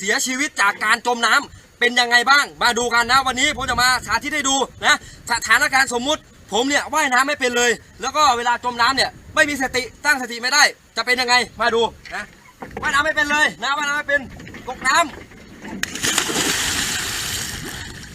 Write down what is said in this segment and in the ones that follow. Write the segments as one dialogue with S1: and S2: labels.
S1: เสียชีวิตจากการจมน้ำเป็นยังไงบ้าง มาดูกันนะวันนี้ผมจะมาสาธิตให้ดูนะสถานการณ์สมมุติ ผมเนี่ยว่ายน้ำไม่เป็นเลย แล้วก็เวลาจมน้ำเนี่ยไม่มีสติตั้งสติไม่ได้ จะเป็นยังไงมาดูนะว่ายน้ำไม่เป็นเลยนะว่ายน้ำไม่เป็นตกน้ำ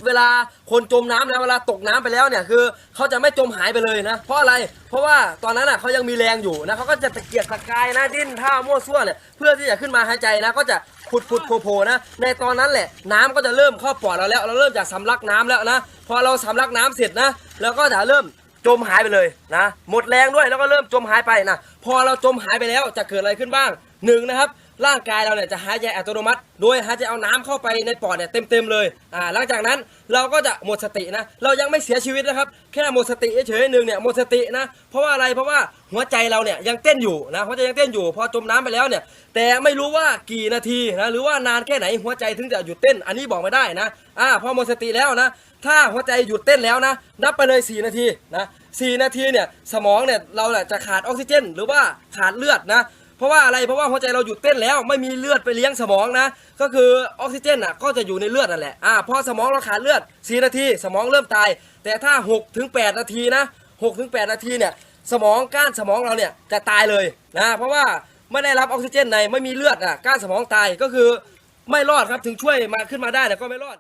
S1: เวลาคนจมน้ำนะเวลาตกน้ำไปแล้วเนี่ยคือเขาจะไม่จมหายไปเลยนะ เพราะอะไรเพราะว่าตอนนั้นอะเขายังมีแรงอยู่นะเขาก็จะตะเกียกตะกายนะดิ้นท่ามั่วซั่วเนี่ยเพื่อที่จะขึ้นมาหายใจนะก็จะผุดผุดโผล่โผนะ ในตอนนั้นแหละน้ำก็จะเริ่มเข้าปอดเราแล้ว เราเริ่มจากสำลักน้ำแล้วนะพอเราสำลักน้ำเสร็จนะเราก็จะเริ่มจมหายไปเลยนะหมดแรงด้วยแล้วก็เริ่มจมหายไปนะพอเราจมหายไปแล้วจะเกิดอะไรขึ้นบ้างหนึ่งนะครับ ร่างกายเราเนี่ยจะหายใจอัตโนมัติ โดยหายใจเอาน้ำเข้าไปในปอดเนี่ยเต็มๆเลยอ่าหลังจากนั้นเราก็จะหมดสตินะ เรายังไม่เสียชีวิตนะครับ แค่หมดสติเฉยๆหนึ่งเนี่ยหมดสตินะ เพราะว่าอะไรเพราะว่าหัวใจเราเนี่ยยังเต้นอยู่นะหัวใจยังเต้นอยู่พอจมน้ำไปแล้วเนี่ย แต่ไม่รู้ว่ากี่นาทีนะหรือว่านานแค่ไหนหัวใจถึงจะหยุดเต้น อันนี้บอกไม่ได้นะอ่าพอหมดสติแล้วนะ ถ้าหัวใจหยุดเต้นแล้วนะ นับไปเลย 4 นาทีนะ4นาทีเนี่ยสมองเนี่ยเราเนี่ยจะขาดออกซิเจน หรือว่าขาดเลือดนะ เพราะว่าอะไรเพราะว่าหัวใจเราหยุดเต้นแล้วไม่มีเลือดไปเลี้ยงสมองนะ ก็คือออกซิเจนอะก็จะอยู่ในเลือดนั่นแหละอ่าพอสมองเราขาดเลือด 4 นาที สมองเริ่มตาย แต่ถ้า6ถึง8นาทีนะ6ถึง8นาทีเนี่ยสมองก้านสมองเราเนี่ยจะตายเลยนะเพราะว่าไม่ได้รับออกซิเจนในไม่มีเลือดอะก้านสมองตายก็คือไม่รอดครับถึงช่วยมาขึ้นมาได้แต่ก็ไม่รอด